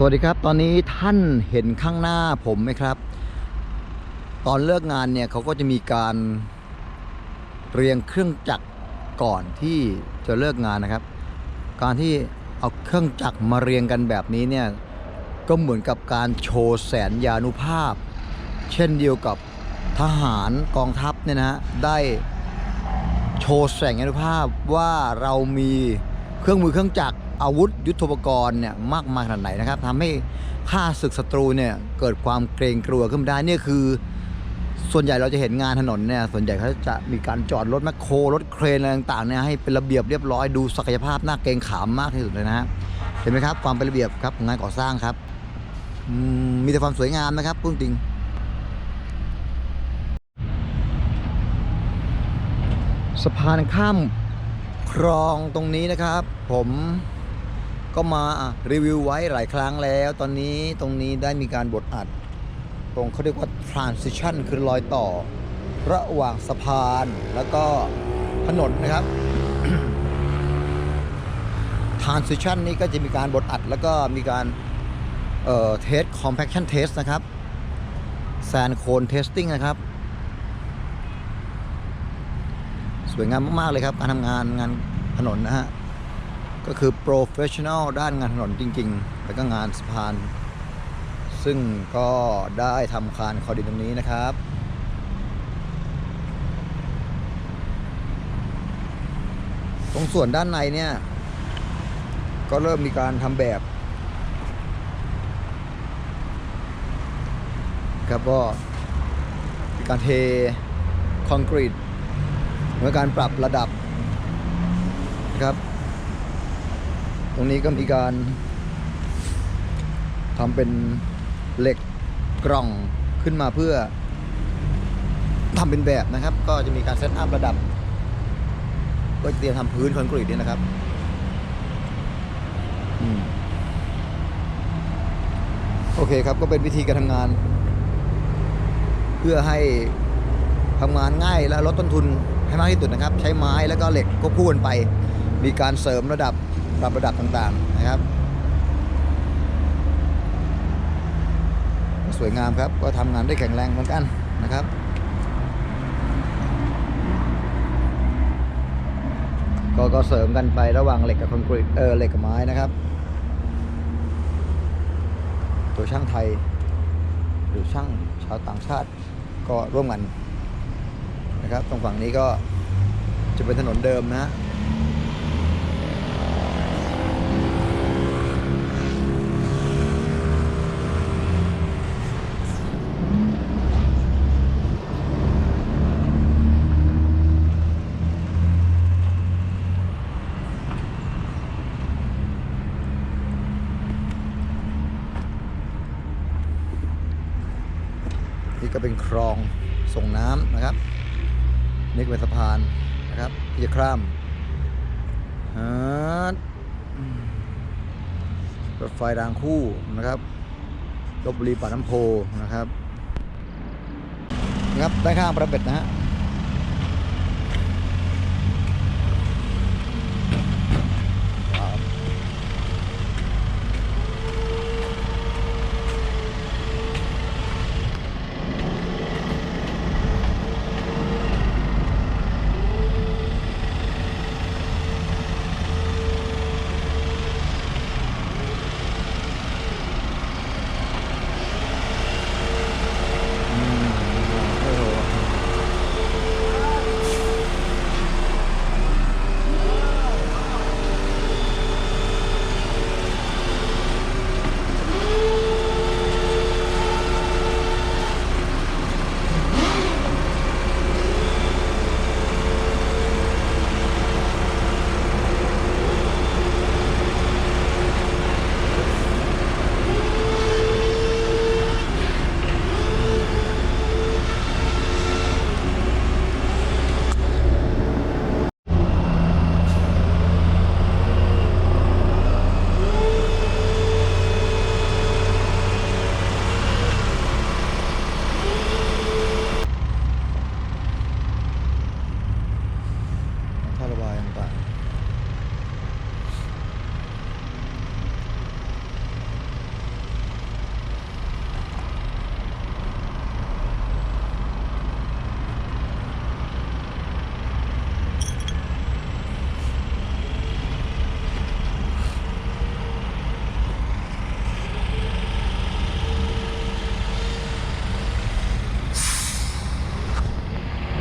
สวัสดีครับ ตอนนี้ท่านเห็นข้างหน้าผมไหมครับ ตอนเลิกงานเนี่ยเขาก็จะมีการเรียงเครื่องจักรก่อนที่จะเลิกงานนะครับ การที่เอาเครื่องจักรมาเรียงกันแบบนี้เนี่ยก็เหมือนกับการโชว์แสนยานุภาพ เช่นเดียวกับทหารกองทัพเนี่ยนะฮะได้โชว์แสงยานุภาพว่าเรามีเครื่องมือเครื่องจักร อาวุธยุทโธปกรณ์เนี่ยมากมายขนาดไหนนะครับทำให้ข้าศึกศัตรูเนี่ยเกิดความเกรงกลัวขึ้นได้เนี่ยคือ ส่วนใหญ่เราจะเห็นงานถนนเนี่ยส่วนใหญ่เขาจะมีการจอดรถแมคโครรถเครนอะไรต่างๆเนี่ยให้เป็นระเบียบเรียบร้อยดูศักยภาพหน่าเกรงขามมากที่สุดเลยนะฮะเห็นไหมครับความเป็นระเบียบครับงานก่อสร้างครับมีแต่ความสวยงามนะครับพูดจริงสะพานข้ามคลองตรงนี้นะครับ ผม ก็มารีวิวไว้หลายครั้งแล้ว ตอนนี้ตรงนี้ได้มีการบดอัด ตรงเขาเรียกว่า transition คือรอยต่อ ระหว่างสะพานแล้วก็ถนนนะครับ transition นี้ก็จะมีการบดอัด แล้วก็มีการเอ่อ test compaction test นะครับ sand cone testing นะครับ สวยงามมาก ๆ เลยครับ การทำงานงานถนนนะฮะ ก็คือ professional ด้านงานถนนจริง ๆ แล้วก็งานสะพาน ซึ่งก็ได้ทำคานคอดินตรงนี้นะครับตรงส่วนด้านในเนี่ย ก็เริ่มมีการทำแบบ ครับก็การเทคอนกรีตเหมือการปรับระดับนะครับ รงนี้ก็มีการทำเป็นเหล็กกล่องขึ้นมาเพื่อทำเป็นแบบนะครับ ก็จะมีการเซตอัพระดับ ก็เตรียมทำพื้นคอนกรีตนี่นะครับอโอเคครับก็เป็นวิธีการทำงาน เพื่อให้ทำงานง่ายและลดต้นทุนให้มากที่สุดนะครับ ใช้ไม้แล้วก็เหล็กก็พูนไป มีการเสริมระดับ ปรับระดับต่างๆนะครับ สวยงามครับก็ทำงานได้แข็งแรงเหมือนกันนะครับก็ก็เสริมกันไประหว่างเหล็กกับคอนกรีตเออเหล็กกับไม้นะครับ ตัวช่างไทย หรือช่างชาวต่างชาติก็ร่วมกันนะครับ ตรงฝั่งนี้ก็จะเป็นถนนเดิมนะ นี่ก็เป็นคลองส่งน้ำนะครับนี่ก็เป็นสะพานนะครับที่จะข้ามฮาร์ดรถไฟรางคู่นะครับลบบุรีป่าน้ำโพนะครับนะครับด้านข้างประเบ็ดนะฮะ